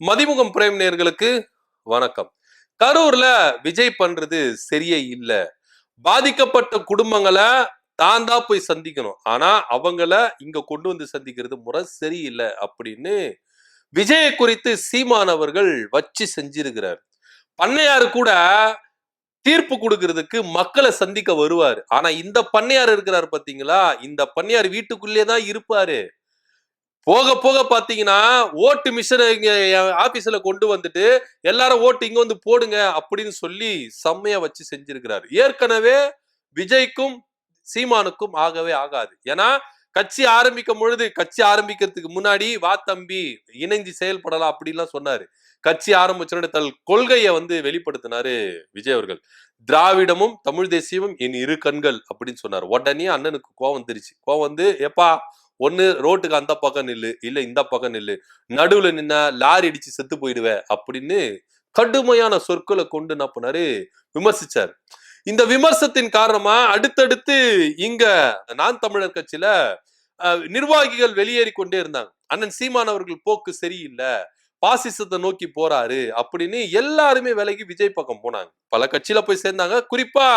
Mathimugam frame நேர்களுக்கு வணக்கம். கரூர்ல விஜய் பண்றது சரியே இல்லை. பாதிக்கப்பட்ட குடும்பங்களை தான் தான் போய் சந்திக்கணும். ஆனா அவங்கள இங்க கொண்டு வந்து சந்திக்கிறது முறை சரியில்லை அப்படின்னு விஜயை குறித்து சீமான் அவர்கள் வச்சு செஞ்சிருக்கிறார். பண்ணையார் கூட தீர்ப்பு கொடுக்கறதுக்கு மக்களை சந்திக்க வருவாரு. ஆனா இந்த பண்ணையார் இருக்கிறார் பாத்தீங்களா? இந்த பண்ணையார் வீட்டுக்குள்ளே தான் இருப்பாரு. போக போக பாத்தீங்கன்னா ஓட்டு மிஷனை இங்க ஆபீஸ்ல கொண்டு வந்துட்டு எல்லாரும் ஓட்டு இங்க வந்து போடுங்க அப்படின்னு சொல்லி செம்மையா வச்சு செஞ்சிருக்கிறாரு. ஏற்கனவே விஜய்க்கும் சீமானுக்கும் ஆகவே ஆகாது. ஏன்னா கட்சி ஆரம்பிக்கும் பொழுது கட்சி ஆரம்பிக்கிறதுக்கு முன்னாடி வா தம்பி இணைஞ்சு செயல்படலாம் அப்படின்லாம் சொன்னாரு. கட்சி ஆரம்பிச்சோட தல் கொள்கையை வந்து வெளிப்படுத்தினாரு விஜய் அவர்கள். திராவிடமும் தமிழ் தேசியமும் என் இரு கண்கள் அப்படின்னு சொன்னார். உடனே அண்ணனுக்கு கோவம் வந்துருச்சு. கோவம் வந்து எப்பா ஒண்ணு ரோட்டுக்கு அந்த பக்கம் நில்லு இல்ல இந்த பக்கம் நில்லு நடுவுல நின்ன லாரி அடிச்சு செத்து போயிடுவ அப்படின்னு கடுமையான சொற்களை கொண்டு என்ன பண்ணாரு? விமர்சிச்சார். இந்த விமர்சனத்தின் காரணமா அடுத்தடுத்து இங்க நான் தமிழர் கட்சியில நிர்வாகிகள் வெளியேறி கொண்டே இருந்தாங்க. அண்ணன் சீமான் அவர்கள் போக்கு சரியில்லை பாசிசத்தை நோக்கி போறாரு அப்படின்னு எல்லாருமே விலகி விஜய் பக்கம் போனாங்க. பல கட்சியில போய் சேர்ந்தாங்க. குறிப்பா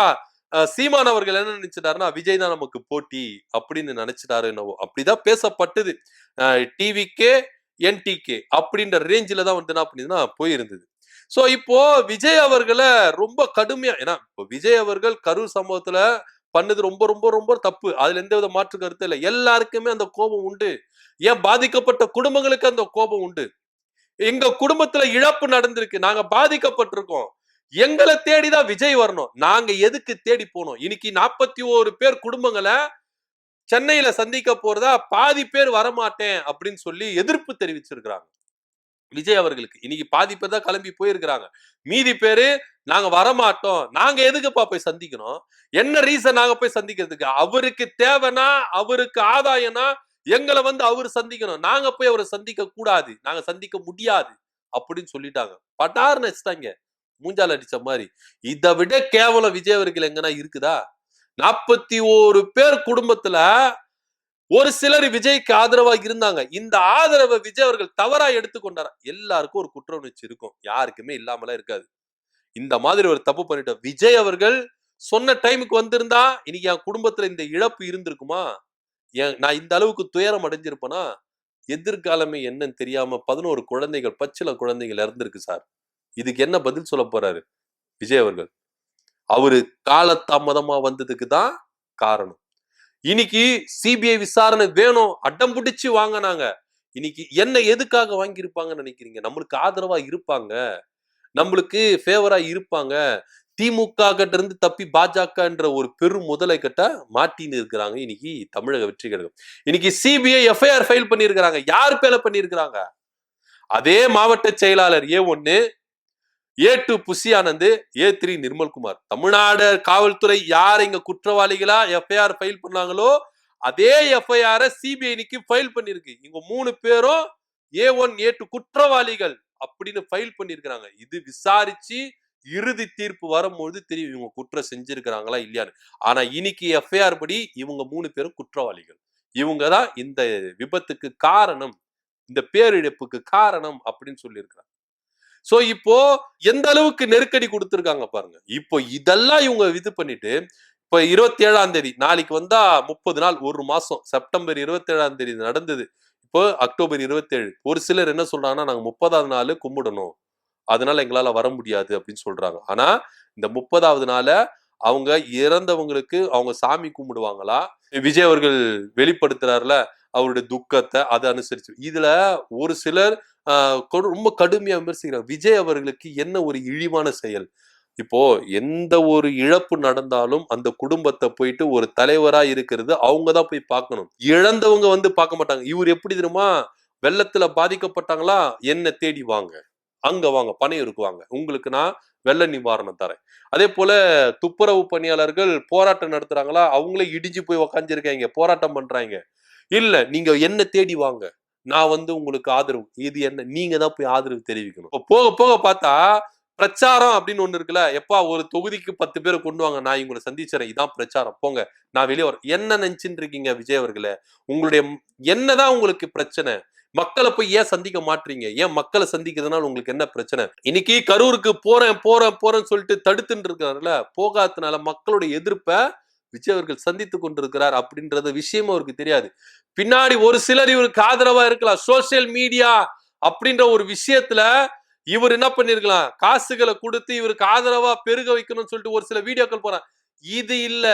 சீமான் அவர்கள் என்ன நினைச்சிட்டாருன்னா விஜய் தான் நமக்கு போட்டி அப்படின்னு நினைச்சிட்டாரு என்னவோ. அப்படிதான் பேசப்பட்டது. டிவிக்கே என்டிகே அப்படின்ற ரேஞ்சில தான் வந்து என்ன பண்ணிதுன்னா போயிருந்தது. ஸோ இப்போ விஜய் அவர்களை ரொம்ப கடுமையா ஏன்னா இப்போ விஜய் அவர்கள் கரூர் சம்பவத்துல பண்ணது ரொம்ப ரொம்ப ரொம்ப தப்பு. அதுல எந்த வித மாற்று கருத்து இல்லை. எல்லாருக்குமே அந்த கோபம் உண்டு. ஏன் பாதிக்கப்பட்ட குடும்பங்களுக்கு அந்த கோபம் உண்டு? எங்க குடும்பத்துல இழப்பு நடந்திருக்கு. நாங்க பாதிக்கப்பட்டிருக்கோம். எங்களை தேடிதான் விஜய் வரணும். நாங்க எதுக்கு தேடி போனோம்? இன்னைக்கு நாற்பத்தி ஓரு பேர் குடும்பங்களை சென்னையில சந்திக்க போறதா பாதி பேர் வரமாட்டேன் அப்படின்னு சொல்லி எதிர்ப்பு தெரிவிச்சிருக்கிறாங்க. விஜய் அவர்களுக்கு. இன்னைக்கு பாதி பேர் தான் கிளம்பி போயிருக்கிறாங்க. மீதி பேரு நாங்க வரமாட்டோம். நாங்க எதுக்குப்பா போய் சந்திக்கணும்? என்ன ரீசன் நாங்க போய் சந்திக்கிறதுக்கு? அவருக்கு தேவைன்னா அவருக்கு ஆதாயம்னா எங்களை வந்து அவர் சந்திக்கணும். நாங்க போய் அவரை சந்திக்க கூடாது நாங்க சந்திக்க முடியாது அப்படின்னு சொல்லிட்டாங்க. பட்டார் வச்சுட்டாங்க மூஞ்சால அடிச்ச மாதிரி. இதை விட கேவலம் விஜய் அவர்கள் எங்கன்னா இருக்குதா? நாற்பத்தி ஓரு பேர் குடும்பத்துல ஒரு சிலர் விஜய்க்கு ஆதரவா இருந்தாங்க. இந்த ஆதரவை விஜய் அவர்கள் தவறா எடுத்துக்கொண்டாரா எல்லாருக்கும் ஒரு குற்ற உணர்ச்சி இருக்கும். யாருக்குமே இல்லாமலாம் இருக்காது. இந்த மாதிரி ஒரு தப்பு பண்ணிட்டோம் விஜய் அவர்கள் சொன்ன டைமுக்கு வந்திருந்தா இன்னைக்கு என் குடும்பத்துல இந்த இழப்பு இருந்திருக்குமா? ஏன் நான் இந்த அளவுக்கு துயரம் அடைஞ்சிருப்பேனா? எதிர்காலமே என்னன்னு தெரியாம பதினோரு குழந்தைகள் பச்சில குழந்தைகள் இறந்திருக்கு சார். இதுக்கு என்ன பதில் சொல்ல போறாரு? விஜய் அவர்கள். அவரு காலதாமதமா வந்ததுக்கு தான் காரணம். இன்னைக்கு சிபிஐ விசாரணை வேணும். அட்டம் பிடிச்சு வாங்கினாங்க. இன்னைக்கு என்ன எதுக்காக வாங்கியிருப்பாங்கன்னு நினைக்கிறீங்க? நம்மளுக்கு ஆதரவா இருப்பாங்க. நம்மளுக்கு ஃபேவரா இருப்பாங்க. திமுக கிட்ட இருந்து தப்பி பாஜகன்ற ஒரு பெரும் முதலை கட்ட மாட்டின்னு இருக்கிறாங்க இன்னைக்கு தமிழக வெற்றி கழகம். இன்னைக்கு சிபிஐ எஃப்ஐஆர் ஃபைல் பண்ணியிருக்கிறாங்க. யார் பேல பண்ணியிருக்கிறாங்க? அதே மாவட்ட செயலாளர் ஏ ஒன்னு A two Bussy Anand A three Nirmalkumar. Tamil Nadu காவல்துறை யார் இங்க குற்றவாளிகளா எஃப்ஐஆர் ஃபைல் பண்ணாங்களோ அதே எஃப்ஐஆர் சிபிஐனிக்கு ஃபைல் பண்ணிருக்கு இவங்க மூணு பேரும் ஏ ஒன் ஏ டூ குற்றவாளிகள் அப்படின்னு ஃபைல் பண்ணியிருக்கிறாங்க. இது விசாரிச்சு இறுதி தீர்ப்பு வரும்பொழுது தெரியும் இவங்க குற்றம் செஞ்சிருக்கிறாங்களா இல்லையான்னு. ஆனா இன்னைக்கு எஃப்ஐஆர் படி இவங்க மூணு பேரும் குற்றவாளிகள். இவங்க தான் இந்த விபத்துக்கு காரணம் இந்த பேரிழப்புக்கு காரணம் அப்படின்னு சொல்லியிருக்கிறாங்க. சோ இப்போ எந்த அளவுக்கு நெருக்கடி கொடுத்துருக்காங்க பாருங்க. இப்போ இதெல்லாம் இவங்க இது பண்ணிட்டு இப்போ இருபத்தி ஏழாம் தேதி நாளைக்கு வந்தா முப்பது நாள் ஒரு மாசம் செப்டம்பர் இருபத்தி ஏழாம் தேதி நடந்தது. இப்போ அக்டோபர் இருபத்தேழு ஒரு சிலர் என்ன சொல்றாங்கன்னா நாங்க முப்பதாவது நாள் கும்பிடணும். அதனால எங்களால வர முடியாது அப்படின்னு சொல்றாங்க. ஆனா இந்த முப்பதாவது நாள அவங்க இறந்தவங்களுக்கு அவங்க சாமி கும்பிடுவாங்களா? விஜய் அவர்கள் வெளிப்படுத்துறாருல அவருடைய துக்கத்தை அதை அனுசரிச்சு. இதுல ஒரு சிலர் ரொம்ப கடுமையா விமர்சிக்கிறாங்க. விஜய் அவர்களுக்கு என்ன ஒரு இழிவான செயல்? இப்போ எந்த ஒரு இழப்பு நடந்தாலும் அந்த குடும்பத்தை போயிட்டு ஒரு தலைவரா இருக்கிறது அவங்க தான் போய் பார்க்கணும். இழந்தவங்க வந்து பார்க்க மாட்டாங்க. இவர் எப்படி தெரியுமா? வெள்ளத்துல பாதிக்கப்பட்டாங்களா? என்ன தேடி வாங்க. அங்க வாங்க பணம் இருக்குவாங்க உங்களுக்கு நான் வெள்ள நிவாரணம் தரேன். அதே போல துப்புரவு பணியாளர்கள் போராட்டம் நடத்துறாங்களா? அவங்களே இடிஞ்சு போய் உக்காந்துருக்காங்க. போராட்டம் பண்றாங்க. இல்ல நீங்க என்ன தேடி வாங்க. நான் வந்து உங்களுக்கு ஆதரவு. இது என்ன? நீங்க தான் போய் ஆதரவு தெரிவிக்கணும். இப்போ போக போக பார்த்தா பிரச்சாரம் அப்படின்னு ஒண்ணு இருக்குல்ல? எப்பா ஒரு தொகுதிக்கு பத்து பேரை கொண்டு வாங்க. நான் இவங்களை சந்திச்சுறேன். இதான் பிரச்சாரம். போங்க. நான் வெளியே வரேன் என்ன நினைச்சுட்டு இருக்கீங்க விஜய் அவர்களே? உங்களுடைய என்னதான் உங்களுக்கு பிரச்சனை? மக்களை போய் ஏன் சந்திக்க மாட்டீங்க ஏன் மக்களை சந்திக்கிறதுனால உங்களுக்கு என்ன பிரச்சனை? இன்னைக்கு கரூருக்கு போறேன் போறேன் போறேன்னு சொல்லிட்டு தடுத்துட்டு இருக்காருல்ல? போகாததுனால மக்களுடைய எதிர்ப்பை விஜய் அவர்கள் சந்தித்து கொண்டிருக்கிறார் அப்படின்றது விஷயம் அவருக்கு தெரியாது. பின்னாடி ஒரு சிலர் இவருக்கு ஆதரவா இருக்கலாம் சோசியல் மீடியா அப்படின்ற ஒரு விஷயத்துல இவர் என்ன பண்ணிருக்கலாம் காசுகளை கொடுத்து இவருக்கு ஆதரவா பெருக வைக்கணும்னு சொல்லிட்டு ஒரு சில வீடியோக்கள் போறான் இது இல்ல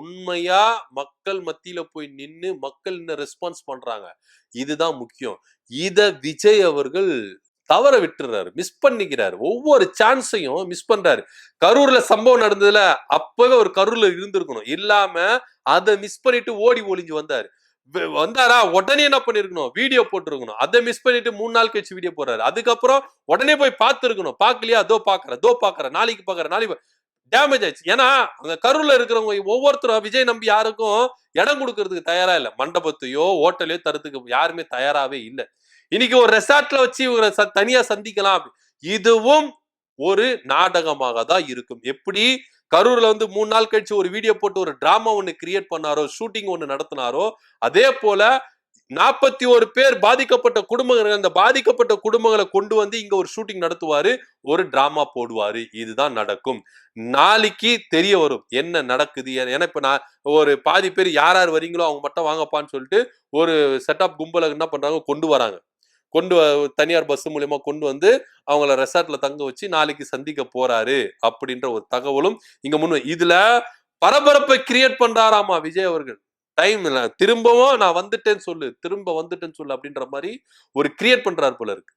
உண்மையா மக்கள் மத்தியில போய் நின்று மக்கள் என்ன ரெஸ்பான்ஸ் பண்றாங்க. இதுதான் முக்கியம். இத விஜய் அவர்கள் தவற விட்டுறாரு மிஸ் பண்ணிக்கிறாரு. ஒவ்வொரு சான்ஸையும் மிஸ் பண்றாரு. கரூர்ல சம்பவம் நடந்ததுல அப்பவே ஒரு கரூர்ல இருந்திருக்கணும். இல்லாம அதை மிஸ் பண்ணிட்டு ஓடி ஒளிஞ்சு வந்தாரு. வந்தாரா? உடனே என்ன பண்ணிருக்கணும்? வீடியோ போட்டிருக்கணும். அதை மிஸ் பண்ணிட்டு மூணு நாள் கழிச்சு வீடியோ போடுறாரு. அதுக்கப்புறம் உடனே போய் பார்த்துருக்கணும். பார்க்கலையா? அதோ பாக்குற தோ பாக்குற நாளைக்கு பாக்குற நாளைக்கு டேமேஜ் ஆயிடுச்சு. ஏன்னா அங்க கரூர்ல இருக்கிறவங்க ஒவ்வொருத்தரும் விஜய் நம்பி யாருக்கும் இடம் கொடுக்கறதுக்கு தயாரா இல்லை. மண்டபத்தையோ ஹோட்டலையோ தரத்துக்கு யாருமே தயாராகவே இல்லை. இன்னைக்கு ஒரு ரெசார்ட்ல வச்சு இவரை ச- தனியா சந்திக்கலாம் இதுவும் ஒரு நாடகமாக தான் இருக்கும். எப்படி? கரூர்ல வந்து மூணு நாள் கழிச்சு ஒரு வீடியோ போட்டு ஒரு டிராமா ஒன்று கிரியேட் பண்ணாரோ ஷூட்டிங் ஒன்று நடத்தினாரோ அதே போல நாற்பத்தி ஒரு பேர் பாதிக்கப்பட்ட குடும்பங்கள் அந்த பாதிக்கப்பட்ட குடும்பங்களை கொண்டு வந்து இங்க ஒரு ஷூட்டிங் நடத்துவாரு ஒரு டிராமா போடுவாரு. இதுதான் நடக்கும். நாளைக்கு தெரிய வரும். என்ன நடக்குது? ஏன்னா இப்ப நான் ஒரு பாதி பேர் யார் யார் வரீங்களோ அவங்க மட்டும் வாங்கப்பான்னு சொல்லிட்டு ஒரு செட்டப் கும்பலை என்ன பண்றாங்க? கொண்டு வராங்க. கொண்டு வ- தனியார் பஸ் மூலியமா கொண்டு வந்து அவங்கள ரெசார்ட்ல தங்க வச்சு நாளைக்கு சந்திக்க போறாரு அப்படின்ற ஒரு தகவலும் இங்க முன் இதுல பரபரப்பை கிரியேட் பண்றாராமா விஜய் அவர்கள்? டைம் இல்லை. திரும்பவும் நான் வந்துட்டேன்னு சொல்லு. திரும்ப வந்துட்டேன்னு சொல்லு அப்படின்ற மாதிரி ஒரு கிரியேட் பண்றாரு போல இருக்கு.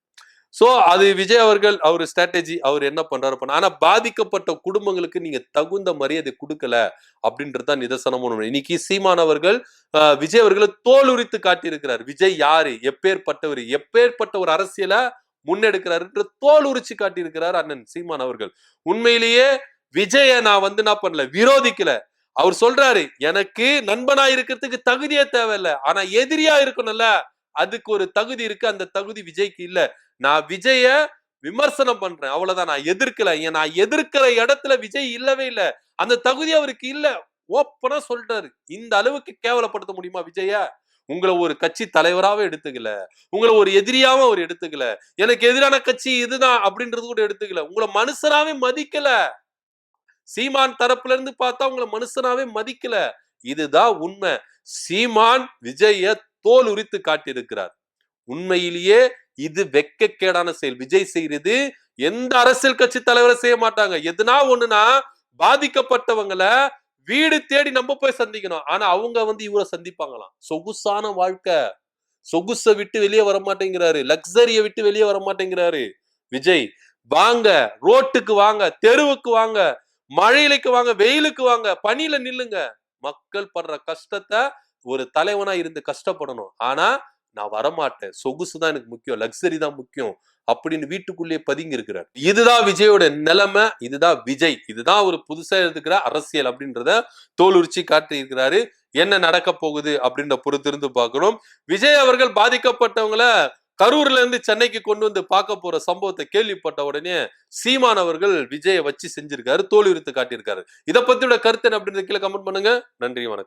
சோ அது விஜய் அவர்கள் அவர் ஸ்ட்ராட்டஜி அவர் என்ன பண்றாரு பண்ண ஆனா பாதிக்கப்பட்ட குடும்பங்களுக்கு நீங்க தகுந்த மரியாதை கொடுக்கல அப்படின்றது தான் நிதர்சனமும் இன்னைக்கு சீமான் அவர்கள் விஜய் அவர்களை தோல் உரித்து காட்டியிருக்கிறார். விஜய் யாரு? எப்பேற்பட்டவர்? எப்பேற்பட்ட ஒரு அரசியலை முன்னெடுக்கிறாரு என்று தோல் உரிச்சு காட்டியிருக்கிறார் அண்ணன் சீமான் அவர்கள். உண்மையிலேயே விஜய நான் வந்து என்ன பண்ணல விரோதிக்கல. அவர் சொல்றாரு எனக்கு நண்பனா இருக்கிறதுக்கு தகுதியே தேவையில்ல. ஆனா எதிரியா இருக்கணும்ல. அதுக்கு ஒரு தகுதி இருக்கு அந்த தகுதி விஜய்க்கு இல்ல. நான் விஜய விமர்சனம் பண்றேன். அவ்வளவுதான். நான் எதிர்க்கல. ஏன் நான் எதிர்க்கிற இடத்துல விஜய் இல்லவே இல்ல. அந்த தகுதி அவருக்கு இல்ல. ஓப்பனா சொல்றாரு இந்த அளவுக்கு கேவலப்படுத்த முடியுமா விஜய? உங்களை ஒரு கட்சி தலைவராவே எடுத்துக்கல. உங்களை ஒரு எதிரியாவும் அவர் எடுத்துக்கல. எனக்கு எதிரான கட்சி இதுதான் அப்படின்றது கூட எடுத்துக்கல. உங்களை மனுஷனாவே மதிக்கல. சீமான் தரப்புல இருந்து பார்த்தா உங்களை மனுஷனாவே மதிக்கல. இதுதான் உண்மை. சீமான் விஜய தோல் உரித்து காட்டியிருக்கிறார். உண்மையிலேயே இது வெக்கக்கேடான செயல். விஜய் செய்யறது எந்த அரசியல் கட்சி தலைவரை செய்ய மாட்டாங்க. எதுனா ஒண்ணுனா பாதிக்கப்பட்டவங்களை வீடு தேடி நம்ம போய் சந்திக்கணும். ஆனா அவங்க வந்து இவரை சந்திப்பாங்களாம். சொகுசான வாழ்க்கை. சொகுசை விட்டு வெளியே வர மாட்டேங்கிறாரு லக்ஸரியை விட்டு வெளியே வர மாட்டேங்கிறாரு விஜய். வாங்க ரோட்டுக்கு வாங்க தெருவுக்கு வாங்க மழையிலுக்கு வாங்க வெயிலுக்கு வாங்க பனியில நில்லுங்க. மக்கள் படுற கஷ்டத்தை ஒரு தலைவனா இருந்து கஷ்டப்படணும். ஆனா நான் வரமாட்டேன். சொகுசு தான் எனக்கு முக்கியம். லக்ஸரி தான் முக்கியம். அப்படின்னு வீட்டுக்குள்ளேயே பதுங்கி இருக்கிறார். இதுதான் விஜயோட நிலைமை. இதுதான் விஜய். இதுதான் ஒரு புதுசா இருக்கிற அரசியல் அப்படின்றத தோல் உரிச்சி காட்டி இருக்கிறாரு என்ன நடக்க போகுது அப்படின்ற பொறுத்திருந்து பார்க்கணும். விஜய் அவர்கள் பாதிக்கப்பட்டவங்கள கரூர்ல இருந்து சென்னைக்கு கொண்டு வந்து பார்க்க போற சம்பவத்தை கேள்விப்பட்ட உடனே சீமான் அவர்கள் விஜயை வச்சு செஞ்சிருக்காரு தோல் உரித்து காட்டியிருக்காரு. இதை பத்தியோட கருத்து என்ன அப்படின்றது கீழே கமெண்ட் பண்ணுங்க. நன்றி வணக்கம்.